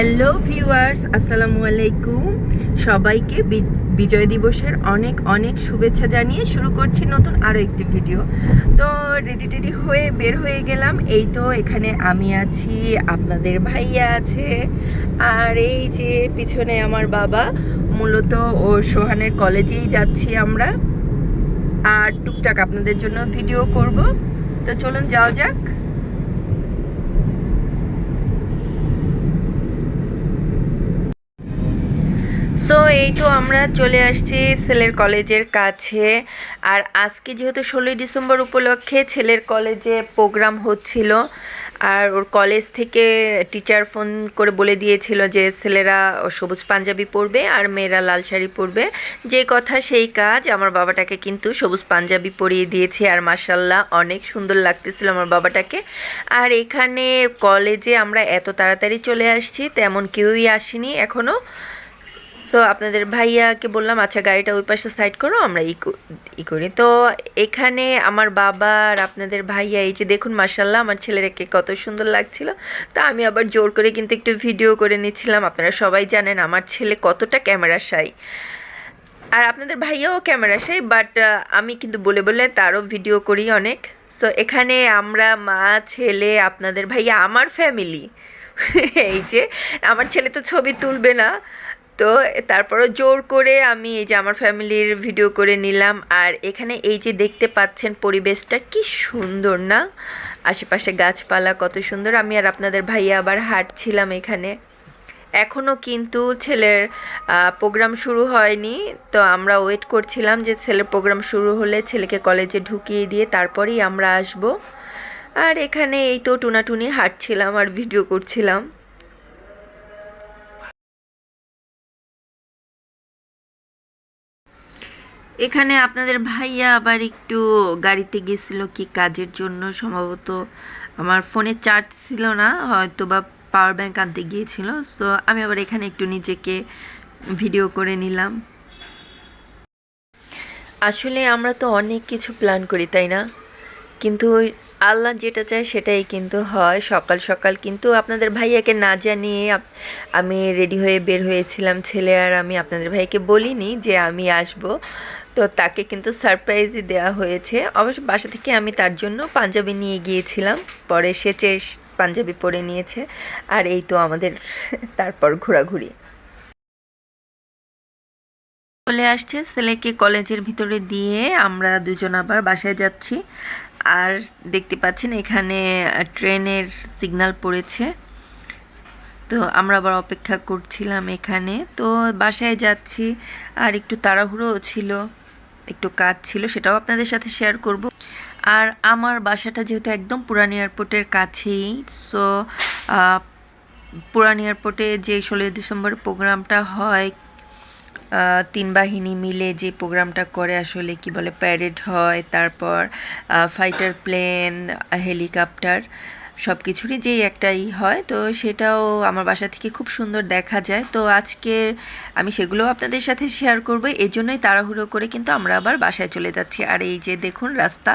Hello viewers আসসালামু আলাইকুম সবাইকে বিজয় দিবসের অনেক অনেক শুভেচ্ছা জানিয়ে শুরু করছি নতুন আরও একটি ভিডিও তো রেডি টেডি হয়ে বের হয়ে গেলাম। এই তো এখানে আমি আছি, আপনাদের ভাইয়া আছে। আর এই যে পিছনে আমার বাবা, মূলত ও সোহানের কলেজেই যাচ্ছি আমরা। আর টুকটাক আপনাদের জন্য ভিডিও করব। তো চলুন যাওয়া যাক সো এই তো আমরা চলে আসছি ছেলের কলেজের কাছে। আর আজকে যেহেতু ষোলোই ডিসেম্বর উপলক্ষে ছেলের কলেজে প্রোগ্রাম হচ্ছিল, আর ওর কলেজ থেকে টিচার ফোন করে বলে দিয়েছিল যে ছেলেরা সবুজ পাঞ্জাবি পরবে আর মেয়েরা লাল শাড়ি পরবে। যে কথা সেই কাজ, আমার বাবাটাকে কিন্তু সবুজ পাঞ্জাবি পরিয়ে দিয়েছে আর মাসাল্লাহ অনেক সুন্দর লাগতেছিল আমার বাবাটাকে। আর এখানে কলেজে আমরা এত তাড়াতাড়ি চলে আসছি, তেমন কেউই আসেনি এখনও সো আপনাদের ভাইয়াকে বললাম আচ্ছা গাড়িটা ওই পাশে সাইড করো, আমরা ই করি। তো এখানে আমার বাবা আর আপনাদের ভাইয়া, এই যে দেখুন মার্শাল্লাহ আমার ছেলেকে কত সুন্দর লাগছিল। তা আমি আবার জোর করে কিন্তু একটু ভিডিও করে নিচ্ছিলাম। আপনারা সবাই জানেন, আমার ছেলে কতটা ক্যামেরা শাই। আর আপনাদের ভাইয়াও ক্যামেরা শাই, বাট আমি কিন্তু বলে বলে তারও ভিডিও করি অনেক। সো এখানে আমরা, মা, ছেলে, আপনাদের ভাইয়া, আমার ফ্যামিলি। এই যে, আমার ছেলে তো ছবি তুলবে না। তো তারপরও জোর করে আমি এই যে আমার ফ্যামিলির ভিডিও করে নিলাম। আর এখানে এই যে দেখতে পাচ্ছেন পরিবেশটা কি সুন্দর না? আশেপাশে গাছপালা কত সুন্দর। আমি আর আপনাদের ভাইয়া আবার হাঁটছিলাম এখানে। এখনও কিন্তু ছেলের প্রোগ্রাম শুরু হয়নি। তো আমরা ওয়েট করছিলাম যে ছেলের প্রোগ্রাম শুরু হলে ছেলেকে কলেজে ঢুকিয়ে দিয়ে তারপরেই আমরা আসব। আর এখানে এই তো টুনাটুনি হাঁটছিলাম আর ভিডিও করছিলাম। এখানে আপনাদের ভাইয়া আবার একটু গাড়িতে গেছিল কি কাজের জন্য, সম্ভবত আমার ফোনে চার্জ ছিল না হয়তো বা পাওয়ার ব্যাংক আনতে গিয়েছিল সো আমি আবার এখানে একটু নিজেকে ভিডিও করে নিলাম। আসলে আমরা তো অনেক কিছু প্ল্যান করি, তাই না? কিন্তু আল্লাহ যেটা চায় সেটাই কিন্তু হয়, সকাল সকাল কিন্তু আপনাদের ভাইয়াকে না জানিয়ে আমি রেডি হয়ে বের হয়েছিলাম ছেলে, আর আমি আপনাদের ভাইকে বলিনি যে আমি আসব। তো তাকে কিন্তু সারপ্রাইজই দেওয়া হয়েছে। অবশ্য বাসা থেকে আমি তার জন্য পাঞ্জাবি নিয়ে গিয়েছিলাম। পরে সে পাঞ্জাবি পরে নিয়েছে। আর এই তো আমাদের তারপর ঘোরাঘুরি। চলে আসছে ছেলেকে কলেজের ভিতরে দিয়ে আমরা দুজন আবার বাসায় যাচ্ছি। আর দেখতে পাচ্ছেন এখানে ট্রেনের সিগন্যাল পড়েছে। তো আমরা আবার অপেক্ষা করছিলাম এখানে। তো বাসায় যাচ্ছি। আর একটু তাড়াহুড়োও ছিল। একটু কাজ ছিল, সেটাও আপনাদের সাথে শেয়ার করব। আর আমার বাসাটা যেহেতু একদম পুরান এয়ারপোর্টের কাছেই সো পুরান এয়ারপোর্টে যে ষোলোই ডিসেম্বর প্রোগ্রামটা হয় তিন বাহিনী মিলে যে প্রোগ্রামটা করে, আসলে কি বলে প্যারেড হয়, তারপর ফাইটার প্লেন হেলিকপ্টার সব কিছুরই যেই একটাই হয়, তো সেটাও আমার বাসা থেকে খুব সুন্দর দেখা যায়। তো আজকে আমি সেগুলো আপনাদের সাথে শেয়ার করব। এই জন্যই তাড়াহুড়ো করে কিন্তু আমরা আবার বাসায় চলে যাচ্ছি। আর এই যে দেখুন রাস্তা।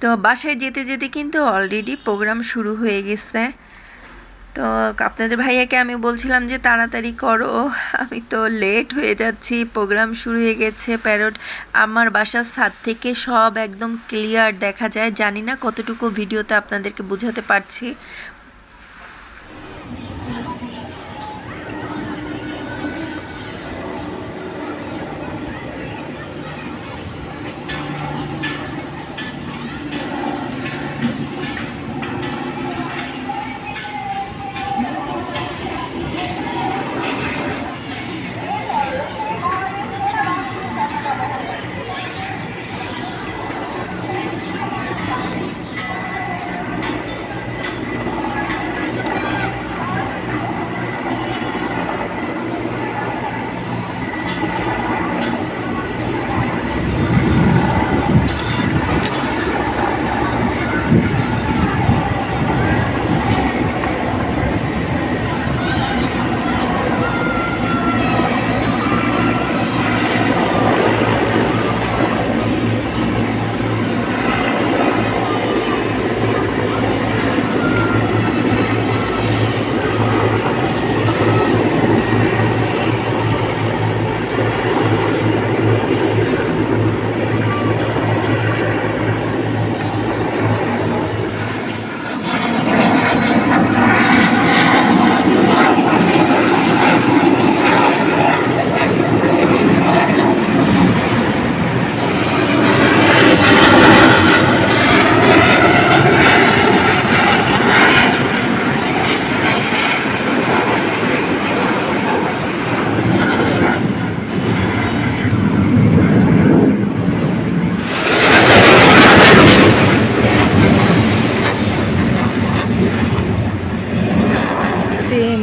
তো বাসায় যেতে যেতে কিন্তু অলরেডি প্রোগ্রাম শুরু হয়ে গেছে। তো আপনাদের ভাইয়াকে আমি বলছিলাম যে তাড়াতাড়ি করো, আমি তো লেট হয়ে যাচ্ছি প্রোগ্রাম শুরু হয়ে গেছে প্যারট আমার বাসার ছাদ থেকে সব একদম ক্লিয়ার দেখা যায়। জানি না কতটুকু ভিডিওতে আপনাদেরকে বোঝাতে পারছি।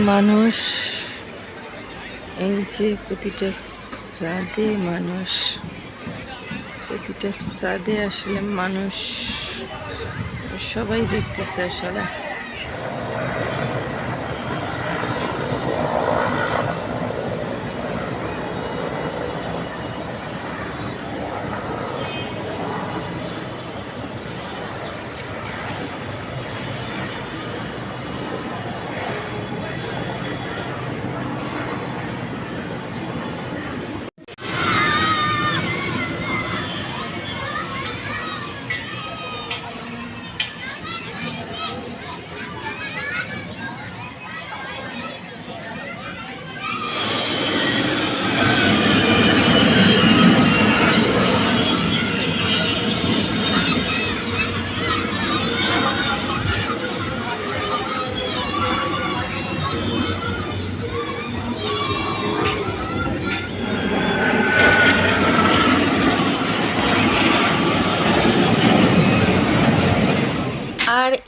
মানুষ এই যে প্রতিটা সাদে মানুষ প্রতিটা সাদে আসলে মানুষ সবাই দেখতেছে আসলে।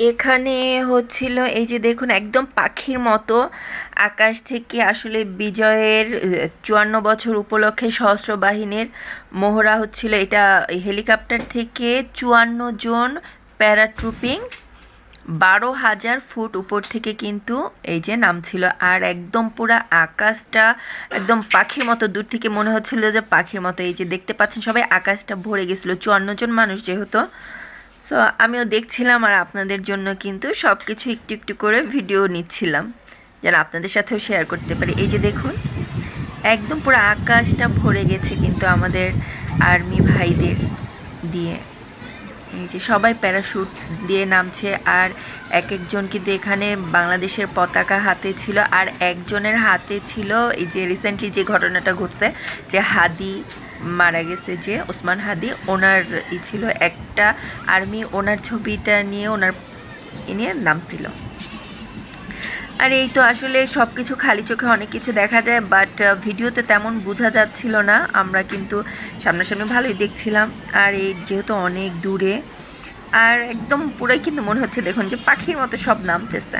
এখানে হচ্ছিল এই যে দেখুন, একদম পাখির মতো আকাশ থেকে আসলে বিজয়ের চুয়ান্ন বছর উপলক্ষে সহস্র বাহিনীর মোহরা হচ্ছিল। এটা হেলিকপ্টার থেকে চুয়ান্ন জন প্যারাট্রুপিং বারো হাজার ফুট উপর থেকে কিন্তু এই যে নামছিল। আর একদম পুরা আকাশটা একদম পাখির মতো, দূর থেকে মনে হচ্ছিল যে পাখির মতো। এই যে দেখতে পাচ্ছেন সবাই, আকাশটা ভরে গেছিল। চুয়ান্ন জন মানুষ যেহেতু সো আমিও দেখছিলাম আর আপনাদের জন্য কিন্তু সব কিছু একটু একটু করে ভিডিও নিচ্ছিলাম, যেন আপনাদের সাথেও শেয়ার করতে পারি। এই যে দেখুন, একদম পুরো আকাশটা ভরে গেছে কিন্তু আমাদের আর্মি ভাইদের দিয়ে। যে সবাই প্যারাশুট দিয়ে নামছে আর এক একজন কিন্তু এখানে বাংলাদেশের পতাকা হাতে ছিল আর একজনের হাতে ছিল এই যে রিসেন্টলি যে ঘটনাটা ঘটছে, যে হাদি মারা গেছে, যে ওসমান হাদি, ওনার ই ছিল একটা আর্মি ওনার ছবিটা নিয়ে ওনার এ নিয়ে নামছিল। আর এই তো আসলে সব কিছু খালি চোখে অনেক কিছু দেখা যায় বাট ভিডিওতে তেমন বোঝা যাচ্ছিল না। আমরা কিন্তু সামনাসামনি ভালোই দেখছিলাম। আর এই যেহেতু অনেক দূরে, আর একদম পুরোই কিন্তু মনে হচ্ছে দেখুন যে পাখির মতো সব নামতেছে।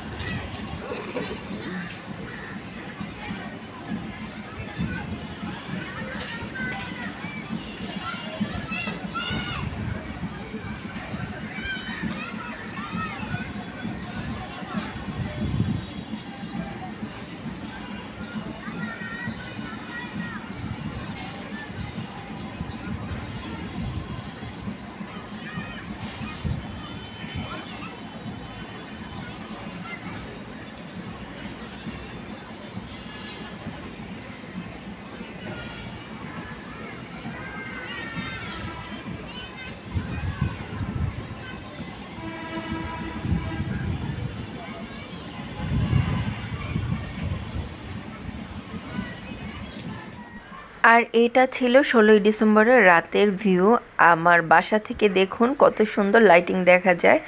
আর এটা ছিল ষোলোই ডিসেম্বরের রাতের ভিউ। আমার বাসা থেকে দেখুন কত সুন্দর লাইটিং দেখা যায়।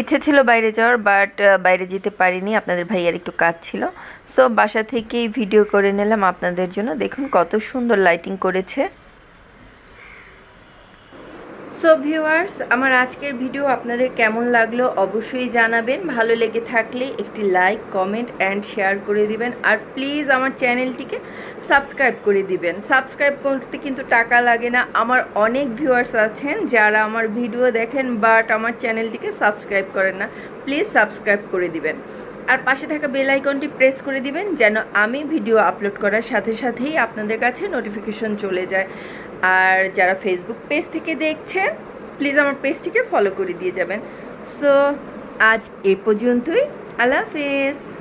ইচ্ছে ছিল বাইরে যাওয়ার বাট বাইরে যেতে পারিনি। আপনাদের ভাইয়ার একটু কাজ ছিল। সো বাসা থেকেই ভিডিও করে নিলাম আপনাদের জন্য। দেখুন কত সুন্দর লাইটিং করেছে। সো ভিউয়ার্স, আমার আজকের ভিডিও আপনাদের কেমন লাগল অবশ্যই জানাবেন। ভালো লেগে থাকলে একটি লাইক, কমেন্ট অ্যান্ড শেয়ার করে দিবেন। আর প্লিজ আমার চ্যানেলটিকে সাবস্ক্রাইব করে দিবেন। সাবস্ক্রাইব করতে কিন্তু টাকা লাগে না। আমার অনেক ভিউয়ার্স আছেন যারা আমার ভিডিও দেখেন বাট আমার চ্যানেলটিকে সাবস্ক্রাইব করেন না। প্লিজ সাবস্ক্রাইব করে দিবেন। আর পাশে থাকা বেল আইকনটি প্রেস করে দিবেন যেন আমি ভিডিও আপলোড করার সাথে সাথেই আপনাদের কাছে নোটিফিকেশন চলে যায়। আর যারা ফেসবুক পেজ থেকে দেখছেন প্লিজ আমার পেজটিকে ফলো করে দিয়ে যাবেন। সো আজ এ পর্যন্তই। আল্লাহ হাফেজ।